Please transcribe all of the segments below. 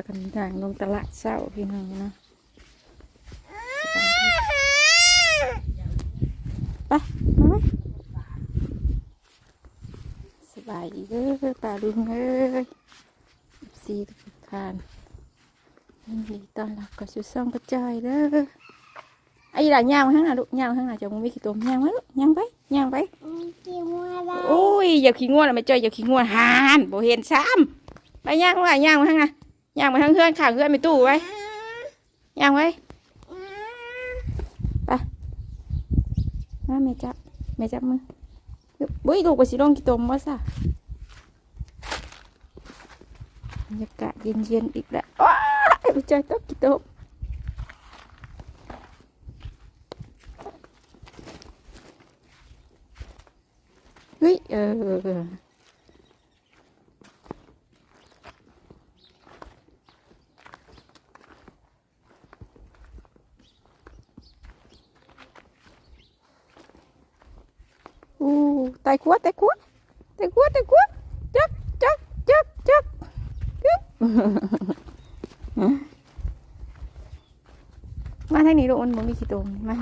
ากันด่างลงตลาดเช้าพี่น้องเนาะไปมาไหมสบายดีเด้อป่าลุงเอ้ยสีทุกท่านยินดีต้อนรับกับสุดซ่องกระจายเด้อไอ้หลานย่างมาข้างหน้าลูกย่างมาข้างหน้าจะมึงไม่ขี้ตัวย่างไว้ลูกย่างไปย่างไปกินอะไรโอ้ยอย่าขี้ง่วนอะไม่จ้อยอย่าขี้ง่วนหานบ่เห็นซ้ำไปย่างว่าย่างมาทางน่ะ ย่างมาทางเพื่อนข้างเพื่อนไปตู้ไว้ย่างไว้มาแม่จับแม่จับมือบุ้ยลูกไปสิลงกี่ตมวะซะบรรยากาศเย็นๆอีกแล้วว้ายไปจ้อยตกกี่ตมเฮ้ยเออ ไต่ขวดไต่ขวดไต่ขวดไต่ขวดจับจับจับจับจับมาทางนี้ลูกมันบ่มีขี้ตมมา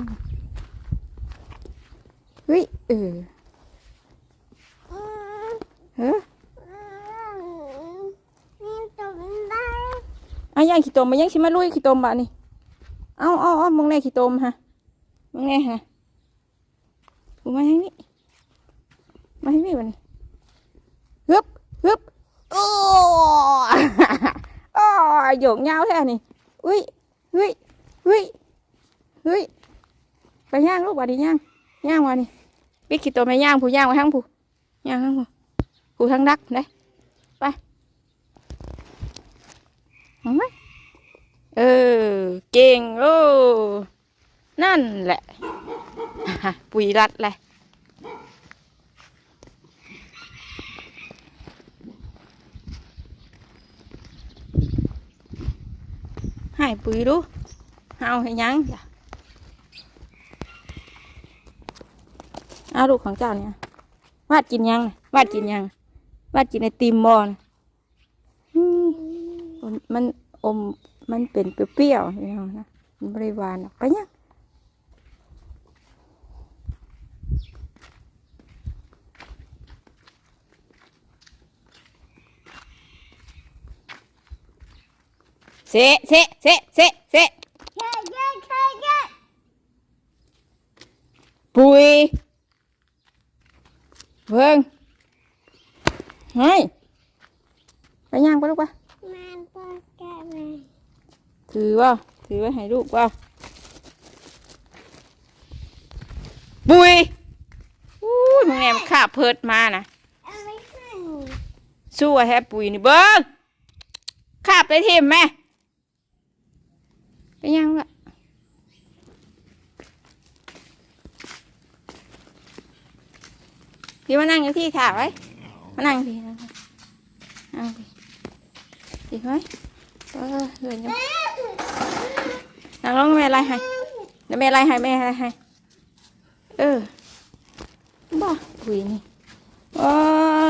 เฮ้ยเออเฮ้อนี่ตกได้อะย่างขี้ตมมาย่งชิมาลุยขี้ตมบะนี่เอาเอาเอามึงแน่ขี้ตมฮะมึงแน่ฮะกูมาทางนี้ มาทางนี้บันี้ฮึบฮึบโอ้โอ้โยกเงาแท้นี่อุ้ยอุ้ยอุ้ยอุ้ยไปย่างลูกบาดนีย่างย่างมานี่บิ๊กขี้โตมไปย่างผู้ย่างมาทั้งผู้ย่างทั้งผู้ผู้ทั้งดักได้ไปเอาไหมเออเก่งโอ้นั่นแหละ ปุ๋ยรัดเละ ยให้ปุ๋ยดูเอาให้ยังเอาลูกของเจ้าเนี่ยวาดกินยังวาดกินยังวาดกินไอติมบอลมันอมมันเป็นเปรี้ยวๆนี่นะมันบริวารไปยัง เสะเสะเสะเสะเสะเย้เย้เย้เย้ปุ๋ยเบิ่งเฮ้ยไปย่างไปลูกปะมันปากแก่ไหมถือว่าถือไว้ให้ลูกว่าปุ๋ยอู้ยมึงแหนมขาเพิดมานะเอาไม่ให้สู้อะแฮปปุ๋ยนี่เบิ้งขาบไปทิมแม่ ไปย่างละพี่มานั่งอยู่ที่ขาไว้ มานั่งพี่นั่งนั่งพี่ดีไหมเออเดินอยังนั่งลงแม่ไรให้เดี๋ยวแม่ไรให้แม่ไรให้เออบ้าปุ๋ยนี่โอ้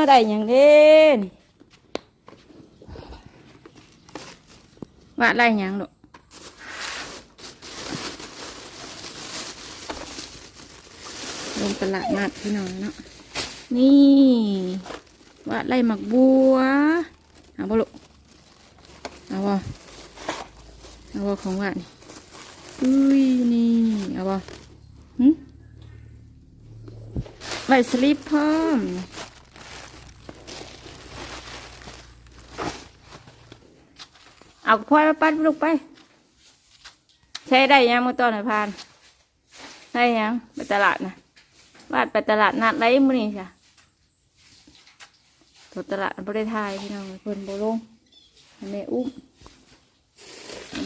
ได้อย่างเด่นว่าได้อย่างลูก ลงตลาดนัดพี่น้องเนาะ นี่ว่าไรหมักบัวเอาบ่ลูกเอาบ่เอาบ่ของว่านี่อุ้ยนี่เอาบ่หึไว้สลิปพร้อมเอาพลอยมาปัดลูกไป ใช้ได้ยังมือตอนไหนพาน ได้ยังไปตลาดนะ วาดไปตลาดนัดไรมื้อนี้จ้ะตัวตลาดบริทายพี่น้องเพิ่นโบลงแม่อุ้ม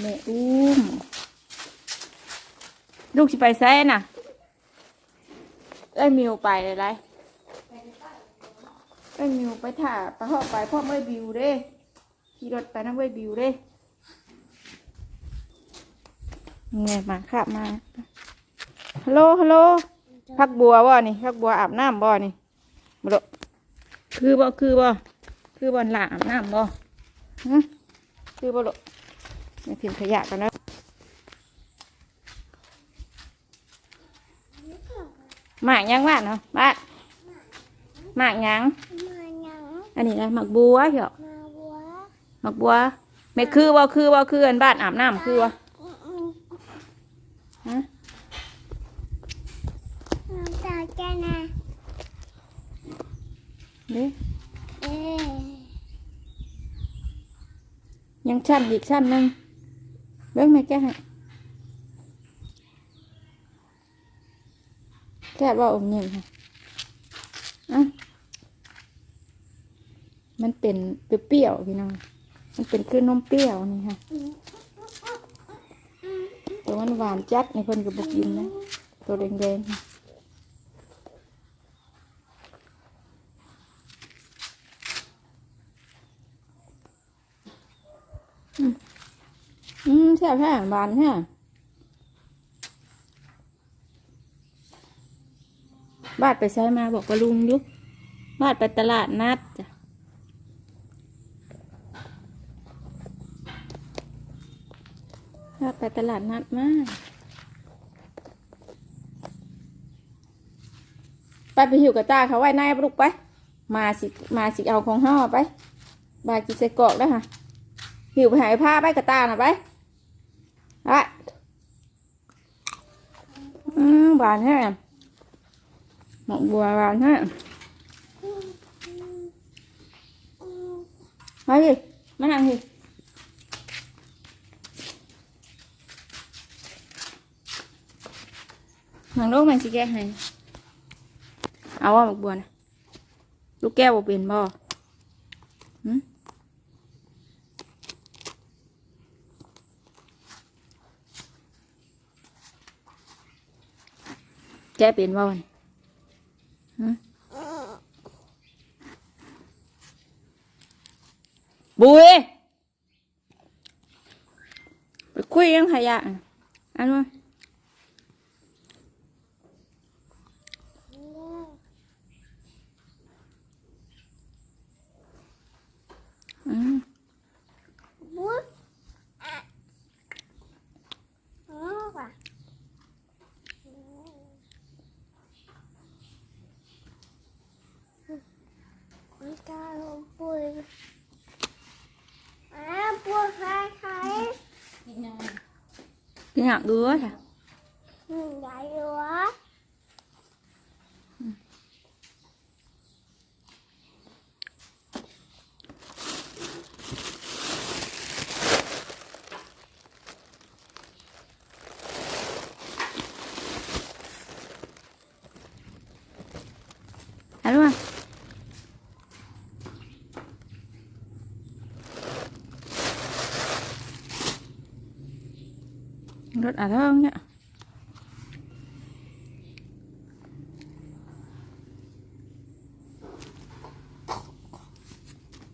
แม่อุ้มลูกสิไปแซ่น่ะได้มิวไปเลยไรได้มิวไปถ่าไปพ่อไปพ่อไม่บิวเด้ขี่รถไปน้ำเว้ยบิวเด้ไงมาครับมาฮัลโหลฮัลโหล พักบัวบ่นี่พักบัวอาบน้ำบ่นี่บ่ดคือบ่คือบ่คือบ่หลาอาบน้ำบ่ฮะคือบ่ลูกแม่พิมพ์ขยะกันแล้วหมากยังบ้านเนาะบ้านหมากยังมาหยังอันนี้นะหมากบัวเหี่ยวมาวัวหมากบัวแม่คือบ่คือบ่คืออันบ้านอาบน้ำคือบ่อืมฮะน้ำตาแกนะเด้เอ๊ะยังชั้นอีกชั้นหนึงเบิ่งแม่แกให้แค่ว่าอมยิ้มค่ะอะมันเป็นเปรี้ยวๆพี่น้อง มันเป็นคือนมเปรี้ยวนี่ค่ะแต่มันหวานจัดในคนกับบกินนะ ตัวแดงๆค่ะ อืมอืมแซ่บแท้หวานแท้บาดไปใช้มาบอกกับลุงยุบาดไปตลาดนัดจ้ะบาดไปตลาดนัดมากไปไปหิวกับตาเขาไว้ในปลุกไป มาสิ มาสิเอาของห่อไป บากินใส่กอกแล้วค่ะ หิวไปหายผ้าไปกับตาหน่อยไปไปอืมหวานแท้หมกบัวหวานแท้มาดิมานั่งดินั่งลงมันสิแกะให้เอาว่าหมกบัวนะลูกแก้วบ่เป็นบ่หึแก้เป็นบ่วะนี่หึบุยไปคุยยังขยะอะอันว่าอืม บัวอะอ๋อว่ะมันกลายเป็นปุยอะบัวคล้ายคล้าย กิน หนักเอื้อค่ะ หนึ่งใหญ่หัว อันว่า รถอะไรเนี่ย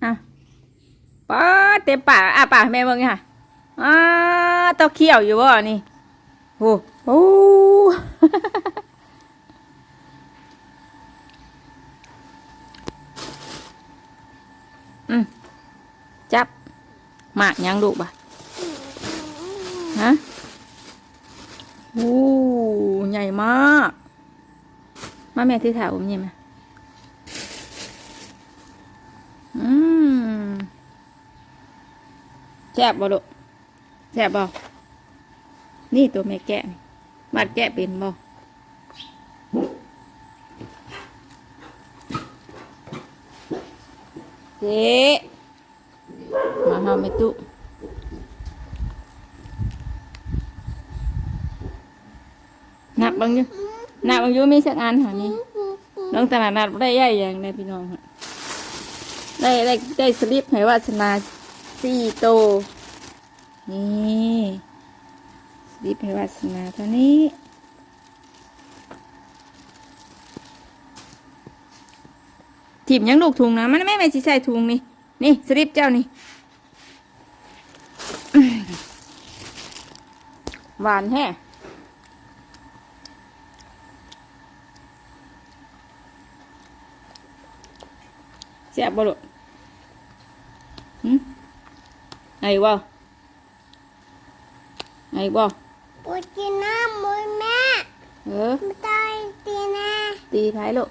อะป้าเต็มปากอะปากแม่เบิ่งค่ะอ่าเต้าเขี้ยวอยู่บ่นี่โอ้โหอืมจับหมากยังดูบ่ะฮะ โอ้ใหญ่มาก มาแม่ที่ถ่ายผมยิมอะอืมแซ่บบ่ลูกแซ่บบ่นี่ตัวแม่แกะนี่บาดแกะเป็นบ่เจ๊มาหาไม่ตุ บางอยู่นับบางอยู่มีสักอันหานี่น้องตลาดนัดได้ใหญ่อย่างในพี่น้องค่ะได้ได้ได้สลิปให้วาสนาสี่โตวนี่สลิปให้วาสนาเท่านี้ถีบยังลูกถุงนะมันไม่ไม่สิใส่ถุงนี่นี่สลิปเจ้านี่หวานแฮ่ ซ่บบ่ลูกหืมไอ้บ่ไอ้บ่ปุยกินน้ำมุยแม่เออไม่ได้ตีนะตีไผลูก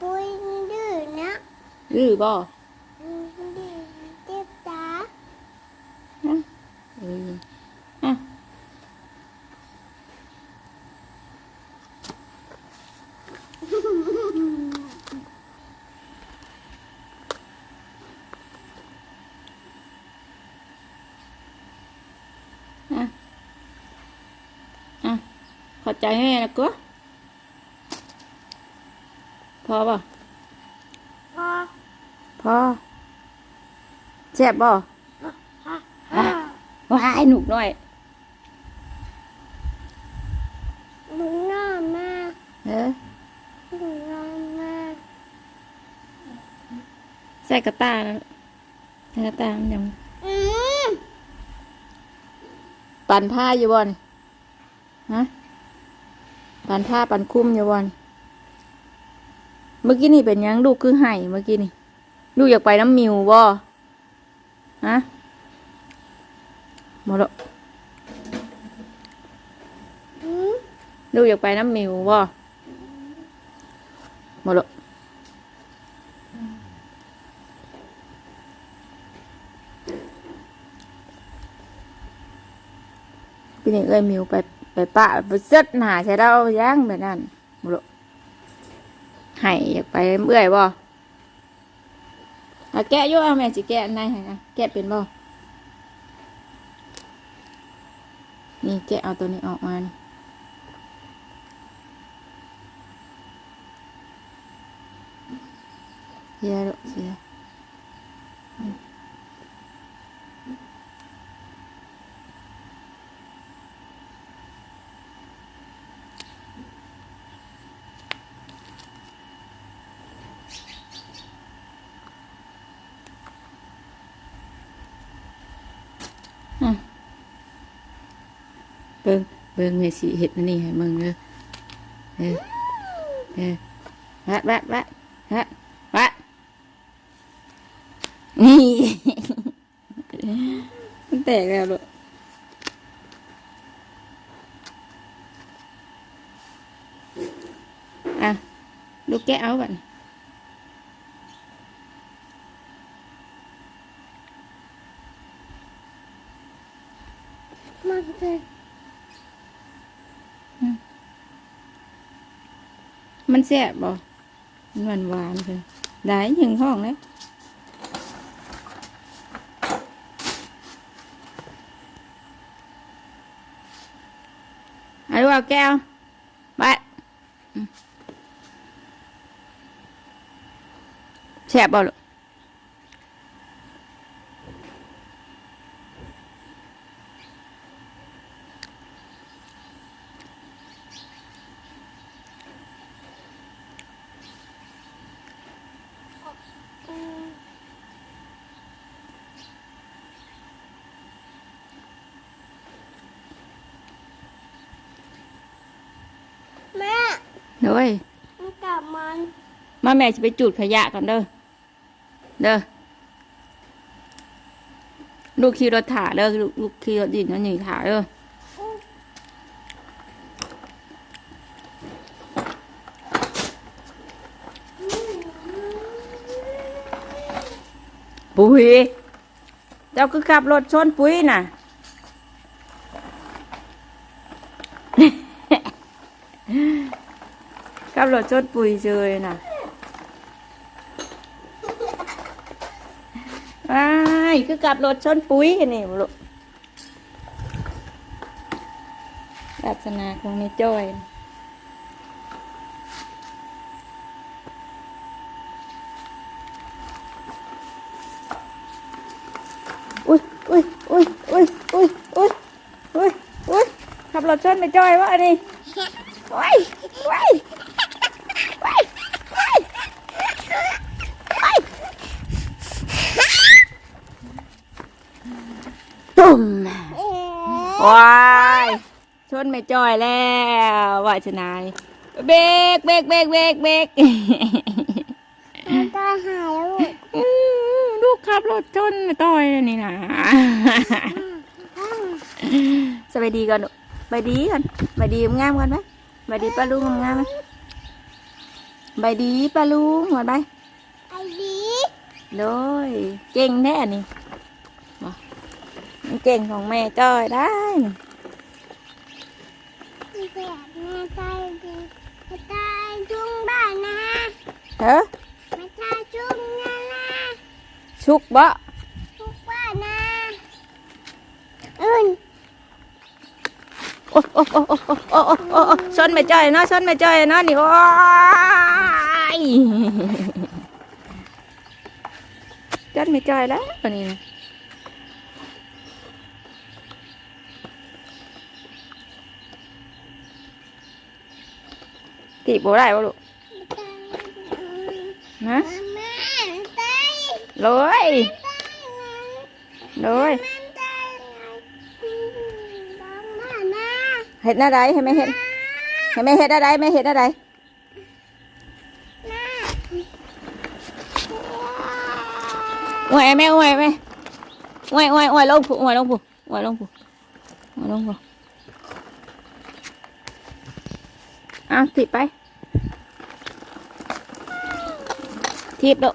ปุยดื้อนะดื้อบ่ดื้อเจ็บตาเอออะอะอะ ขอบใจแม่นะกัวพอป่ะพอพอแซ่บบ่ฮ่าว้ายหนุกหน่อยมึงน่ามาเออมึงน่ามาใส่กระตานะใส่กระตามันยังอืมปั่นผ้าอยู่บ่นฮะ ปั่นผ้าปั่นคุ้มอยู่บ่นเมื่อกี้นี่เป็นหยังลูกคือไห้เมื่อกี้นี่ลูกอยากไปน้ำมิวบ่ฮะหมดแล้วอืมลูกอยากไปน้ำมิวบ่หมดแล้วพี่นี่เอ้ยมิวไป ไปปะไปเซ็ดหนาใช่เราย่างแบบนั้นหมดแล้วไห้อยากไปเมื่อยบ่อาแกะยู่เอาแม่สิแกะอันให้นะแกะเป็นบ่นี่แกะเอาตัวนี้ออกมานี่เสียลูกเสีย บิ่งเบิ่งแม่สิเฮ็ดนี่ให้มึงเด้อเออเออแวะแวะแวะแวะแวะนี่มันแตกแล้วลูกอะลูกแกเอาบัดนี้มันเป็น มันแซ่บบ่มันหวานหวานๆเลยได้หนึ่งห้องเลยเอาลูเอาแก้วไปอืมแซ่บบ่ลูก อืมแม่ เด้ย มันกลับมัน มาแม่จะไปจุดขยะก่อนเด้อ เด้อ ลูกขี่รถถ่าเด้อลูกลูกขี่รถดินนั่นนี่ถ่าเด้อปุ๋ยเจ้าคือขับรถชนปุ๋ยน่ะขับรถชนปุ๋ยเจยน่ะว้าย คือขับรถชนปุ๋ยนี่บ่ลูกลักษณะของนี่จ้อยอุ้ยอุ้ยอุ้ยอุ้ยอุ้ยอุ้ยอุ้ยอุ้ยขับรถชนไม่จ้อยวะอันนี้ว้ายว้ยว้ายว้ายว้ายตุ่ม เอ๊ะ ว้ายชนไม่จ้อยแล้วว่าชนะนี่เบรกเบรกเบรกเบรกเบรกมันตายหายแล้วลูกอื้อดูลูกขับรถชนต่อยเลยนี่นะสบายดีก่อนลูกบายดีก่อนบายดีงามกันไหมบายดีป้าลุงงามไหมบายดีป้าลุงหมดไปไอ้ดีโดยเก่งแน่นี่มา เก่งของแม่จ้อยได้ไม่ใช่ไม่ช่จุกบ้านนะเฮ้ไม่ใช่จุงนะชุกบ่ชุกบ้านนะอื่นโอ้โอ้โอ้โอ้โอ้โอ้ซ้อนไม่จ่อยเนาะช้อนไม่จ่อยเนาะนี่โอ้ยซ้อนไม่จ่อยแล้วนี่ ตีบบ่ได้บ่ลูกแม่ฮะแม่ใจเลยใจเลยแม่ใจบ้านบ้านนะเห็ดอะไรเห็นไหมเห็ดเห็นไหมเห็ดอะไรไหม่เห็ดอะไรนะอวยไหมอวยไหมอวยอวยอวยลงผู้อวยลงผู้อวยลงผู้อวยลงผู้เอาติดไป ทิปดู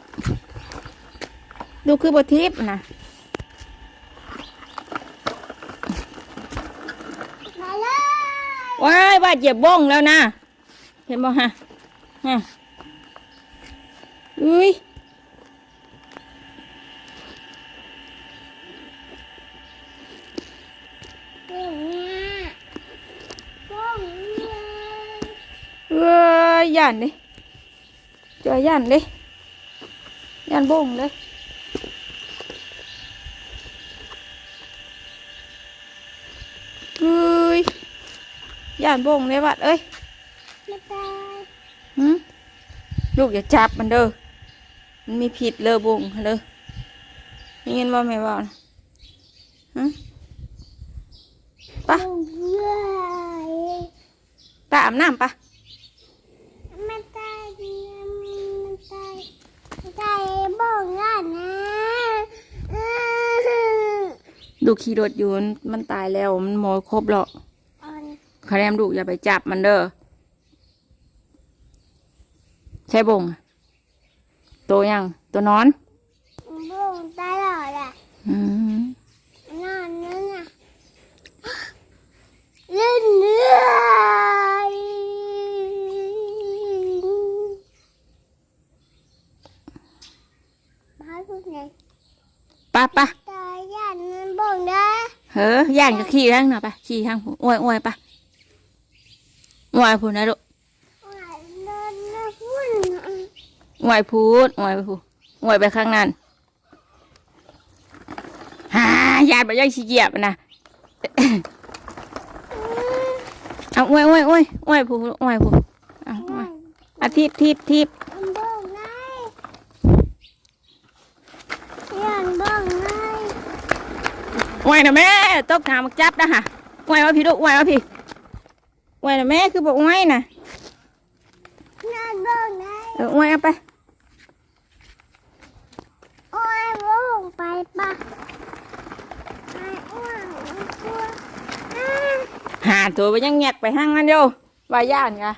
ดูคือบททิปนะมาเลยว้ายบาดเหยียบบ้งแล้วนะ เห็นบ่ฮะฮะอุ้ยเก่งนะป้องเลยเอ้ยย่านดิเจอย่านดิ ย่านบ้งเลยเอ้ยย่านบ้งเลยบัดเอ้ยไม่ตายหืมลูกอย่าจับมันเด้อ มันมีผิดเลยบงเลยนี่เงินว่าไม่ว่านะฮะไปะเย้ยไปอาบน้ำปะไม่ตายดีไม่ตาย ไม่ตายบ้องกันนะอื้อดูขี่รถอยู่มันมันตายแล้วมันหมอครบหรอกอ่อนคะแนนลูกอย่าไปจับมันเด้อใช่บงอะตัวยังตัวนอน บ้องตลอดอะ อืม นอนนั่นน่ะเล่นเรื่อย บ้าพูดไงปะปะตายยันมันบ้องได้เฮ้ย่างจะขี่ทั้งน่ะปะขี่ทั้งผู้อวยอวยปะอวยผู้นะลูกว่าเดินนะพุ่นอวยพูดอวยไปพูดอวยไปข้างนั้นฮ่าญาติบ่ยังสิเหยียบนะเอาอวยอวยอวยอวยผู้อวยผู้เอาอวยอาทิตย์ทิพย์ทิพย์ มันบ้องได้ยันบ้องได้ อวยนะแม่ตกน้ำมักจับนะฮะอวยว่าพี่ลูกอวยว่าพี่อวยนะแม่คือบอกวยนะยันบ้องได้เออวยเอาไปโอ้ยบ้องไปปะไปอ้วนกลัวอ่าหาตัวไปยังแงกไปห้างนั้นโยว่าย่านกะ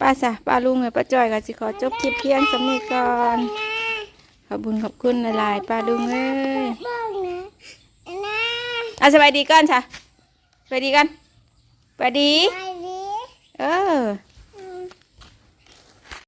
ป้าซะป้าลุงเลยป้าจอยกันสิขอจบคลิปเพียงสำนีก่อนขอบคุณขอบคุณหลายๆป้าลุงเอ้ย อาสบายดีกันจ้ะสบายดีกันสบายดี เออ